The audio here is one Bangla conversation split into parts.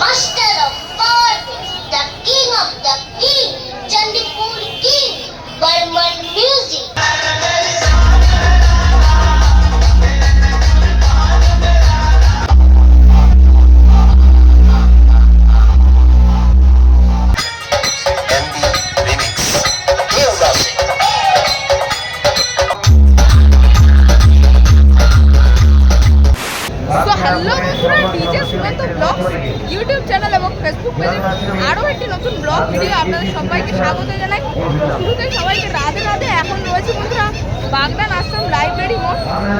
ました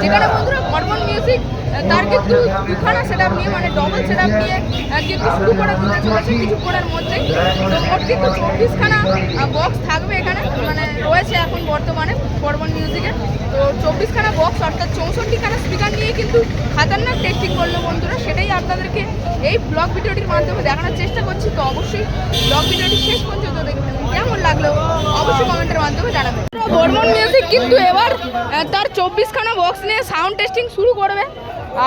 যেখানে বন্ধুরা বর্মন মিউজিক তার কিন্তু দুখানা সেট আপ নিয়ে মানে ডবল সেট আপ নিয়ে কিন্তু শুরু করে দিতে চলেছে কিছুক্ষণের মধ্যেই তো মোট কিন্তু চব্বিশখানা বক্স থাকবে এখানে মানে রয়েছে এখন বর্তমানে বর্মন মিউজিকের তো চব্বিশখানা বক্স অর্থাৎ চৌষট্টিখানা স্পিকার নিয়ে কিন্তু খাতারনাক টেস্টিং করল বন্ধুরা। সেটাই আপনাদেরকে এই ব্লগ ভিডিওটির মাধ্যমে দেখানোর চেষ্টা করছি। তো অবশ্যই ব্লগ ভিডিওটি শেষ পর্যন্ত দেখবেন। কেমন লাগল অবশ্যই কমেন্টের মাধ্যমে জানাবেন। বর্মন মিউজিক কিন্তু এবার তার চব্বিশখানা বক্স নিয়ে সাউন্ড টেস্টিং শুরু করবে।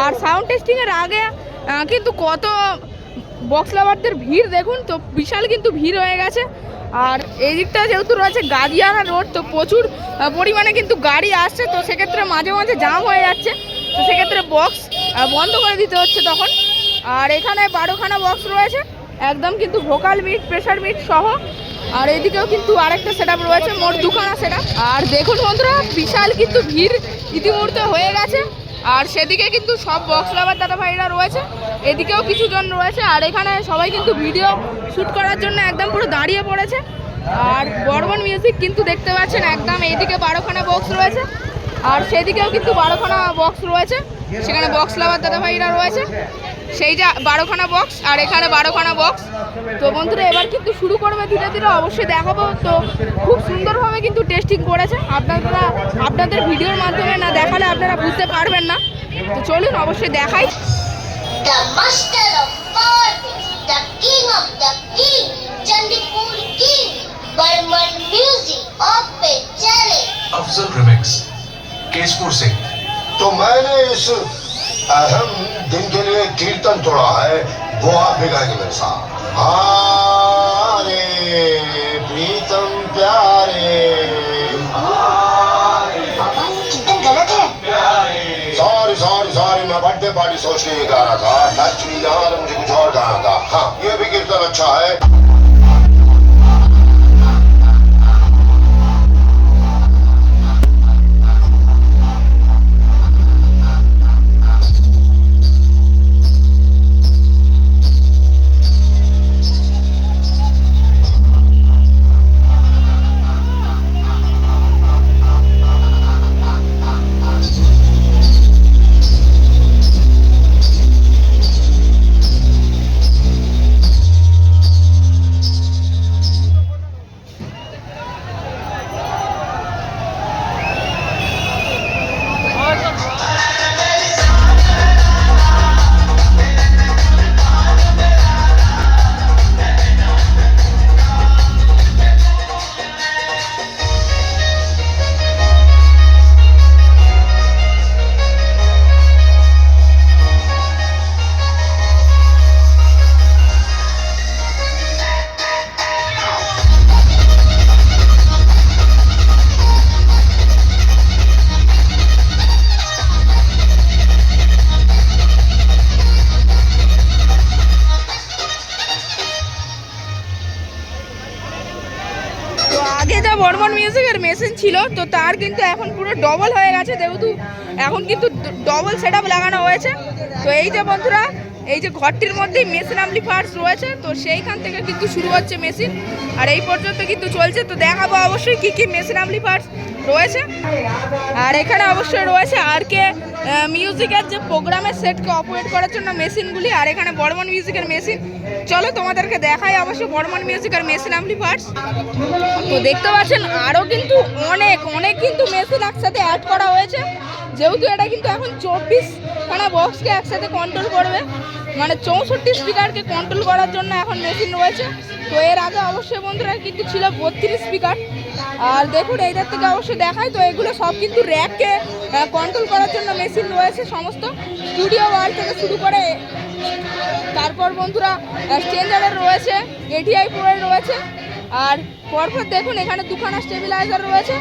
আর সাউন্ড টেস্টিংয়ের আগে কিন্তু কত বক্স লাভারদের ভিড় দেখুন তো, বিশাল কিন্তু ভিড় হয়ে গেছে। আর এই দিকটা যেহেতু রয়েছে গাদিয়ানা রোড, তো প্রচুর পরিমাণে কিন্তু গাড়ি আসছে, তো সেক্ষেত্রে মাঝে মাঝে জাম হয়ে যাচ্ছে। তো সেক্ষেত্রে বক্স বন্ধ করে দিতে হচ্ছে তখন। আর এখানে বারোখানা বক্স রয়েছে, একদম কিন্তু ভোকাল মিট প্রেশার মিট সহ। আর এদিকেও কিন্তু আরেকটা সেট রয়েছে, মোট দুখানা সেট আর দেখুন বন্ধুরা, বিশাল কিন্তু ভিড় ইতিমধ্যে হয়ে গেছে। আর সেদিকে কিন্তু সব বক্স লাভার দাদা ভাইরা রয়েছে। এদিকেও কিছু জন রয়েছে, আর এখানে সবাই কিন্তু ভিডিও শ্যুট করার জন্য একদম পুরো দাঁড়িয়ে পড়েছে। আর বর্মন মিউজিক কিন্তু দেখতে পাচ্ছেন একদম এইদিকে বারোখানা বক্স রয়েছে, আর সেদিকেও কিন্তু বারোখানা বক্স রয়েছে, সেখানে বক্স লাভার দাদা ভাইরা রয়েছে। সেই যা বারোখানা বক্স আর এখানে বারোখানা বক্স তো বন্ধুরা এবার কিন্তু শুরু করবে ধীরে ধীরে অবশ্যই দেখাবো তো খুব সুন্দরভাবে কিন্তু টেস্টিং করেছে আপনারা আপনাদের ভিডিওর মাধ্যমে না দেখালে আপনারা বুঝতে পারবেন না তো চলুন অবশ্যই দেখাই The master of puppets, the king of the king, Chandipur king, Burman music, open challenge. Afzal remix Keshpur से तो मैंने इस अहम दिन के लिए कीर्तन तोड़ा है वो आप भी गाएँगे मेरे साथ। हाँ रे प्रीतम प्यारे। है। सॉरी सॉरी सॉरी मैं बर्थडे पार्टी सोच के ये गा रहा था। एक्चुअली यहाँ तो मुझे कुछ और गाना था। हाँ ये भी कीर्तन अच्छा है। যা বর্মন মিউজিকের মেশিন ছিল, তো তার কিন্তু এখন পুরো ডবল হয়ে গেছে, যেহেতু এখন কিন্তু ডবল সেট লাগানো হয়েছে। তো এই যে বন্ধুরা এই যে ঘরটির মধ্যেই মেশিন পার্টস রয়েছে, তো সেইখান থেকে কিন্তু শুরু হচ্ছে মেশিন। আর এই পর্যন্ত কিন্তু চলছে, তো দেখাবো অবশ্যই কি কি মেশিন পার্টস রয়েছে। আর এখানে অবশ্যই রয়েছে আর কে মিউজিকের যে প্রোগ্রামের সেটকে অপারেট করার জন্য মেশিনগুলি, আর এখানে বর্মন মিউজিকের মেশিন। চলো তোমাদেরকে দেখাই অবশ্যই বর্মন মিউজিকের মেশিন পার্টস তো দেখতে পাচ্ছেন আরও কিন্তু অনেক অনেক কিন্তু মেশিন একসাথে অ্যাড করা হয়েছে। যেহেতু এটা কিন্তু এখন চব্বিশ খানা বক্সকে একসাথে কন্ট্রোল করবে মানে চৌষট্টি স্পিকারকে কন্ট্রোল করার জন্য এখন মেশিন রয়েছে। তো এর আগে অবশ্যই বন্ধুরা কিন্তু ছিল বত্রিশ স্পিকার আর দেখুন, এইটার থেকে অবশ্যই দেখায় তো এগুলো সব কিন্তু র্যাককে কন্ট্রোল করার জন্য মেশিন রয়েছে সমস্ত। স্টুডিও ওয়াল থেকে শুরু করে, তারপর বন্ধুরা স্টেঞ্জারের রয়েছে এটিআই প্রোয়ের রয়েছে। আর পরপর দেখুন, এখানে দুখানা স্টেবিলাইজার রয়েছে।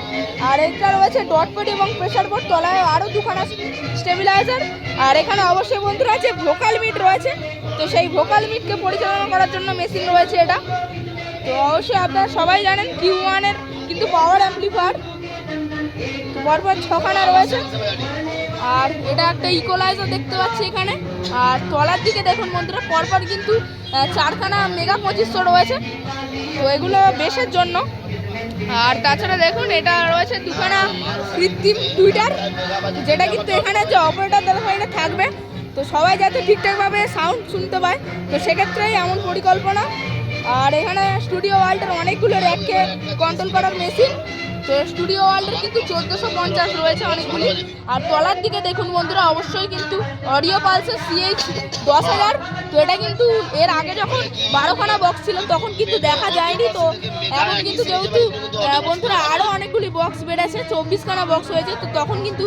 আর এটা রয়েছে ডটপেড এবং প্রেসার বোর্ড তলায় আরও দুখানা স্টেবিলাইজার আর এখানে অবশ্যই বন্ধুরা আছে ভোকাল মিট রয়েছে। তো সেই ভোকাল মিটকে পরিচালনা করার জন্য মেশিন রয়েছে এটা। তো অবশ্যই আপনারা সবাই জানেন কিউ ওয়ানের কিন্তু পাওয়ার অ্যাম্পলিফায়ার পরপর ছখানা রয়েছে। আর এটা একটা ইকোলাইজার দেখতে পাচ্ছি এখানে। আর তলার দিকে দেখুন বন্ধুরা, পরপর কিন্তু চারখানা মেগা পঁচিশশো রয়েছে। তো এগুলো বেশের জন্য। আর তাছাড়া দেখুন, এটা রয়েছে দুখানা কৃত্রিম টুইটার যেটা কিন্তু এখানে যে অপারেটর দাদা ভাইরা থাকবে। তো সবাই যাতে ঠিকঠাকভাবে সাউন্ড শুনতে পায়। তো সেক্ষেত্রেই এমন পরিকল্পনা। আর এখানে স্টুডিও ওয়ার্ল্ডের অনেকগুলো র্যাককে কন্ট্রোল করার মেশিন তো স্টুডিও ওয়ার্ল্ডের কিন্তু চোদ্দোশো পঞ্চাশ রয়েছে অনেকগুলি। আর তলার দিকে দেখুন বন্ধুরা, অবশ্যই কিন্তু অডিও পালসের সিএইচ দশ হাজার। তো এটা কিন্তু এর আগে যখন বারোখানা বক্স ছিল, তখন কিন্তু দেখা যায়নি। তো এখন কিন্তু যেহেতু বন্ধুরা আরও অনেকগুলি বক্স বেড়েছে, চব্বিশখানা বক্স হয়েছে, তো তখন কিন্তু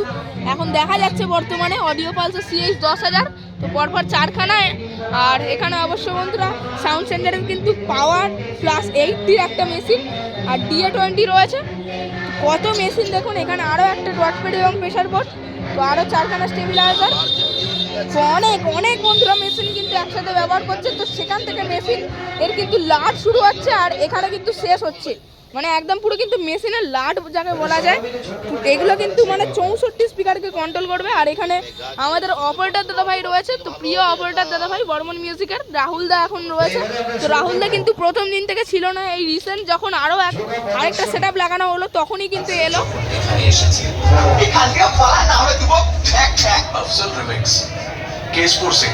এখন দেখা যাচ্ছে বর্তমানে অডিও পালসের সিএইচ দশ হাজার। তো পরপর চারখানায়। আর এখানে অবশ্য বন্ধুরা সাউন্ড সেন্টারের কিন্তু পাওয়ার প্লাস এইটটির একটা মেশিন আর ডিএ টোয়েন্টি রয়েছে। কত মেশিন দেখুন, এখানে আরও একটা ডটপেড এবং প্রেশার বোর্ড, তো আরও চারখানা স্টেবিলাইজার। অনেক অনেক বন্ধুরা মেশিন কিন্তু একসাথে ব্যবহার করছে, তো সেখান থেকে মেশিন এর কিন্তু লাট শুরু হচ্ছে আর এখানে কিন্তু শেষ হচ্ছে। মানে একদম পুরো কিন্তু মেশিনের লাট যাকে বলা যায় এগুলো কিন্তু মানে চৌষট্টি স্পিকারকে কন্ট্রোল করবে। আর এখানে আমাদের অপারেটর দাদা ভাই রয়েছে তো প্রিয় অপারেটর দাদা ভাই বর্মন মিউজিকের রাহুল দা এখন রয়েছে। তো রাহুল দা কিন্তু প্রথম দিন থেকে ছিল না এই রিসেন্ট যখন আরও এক আরেকটা সেট আপ লাগানো হলো তখনই কিন্তু এলো। কেশপুর সিং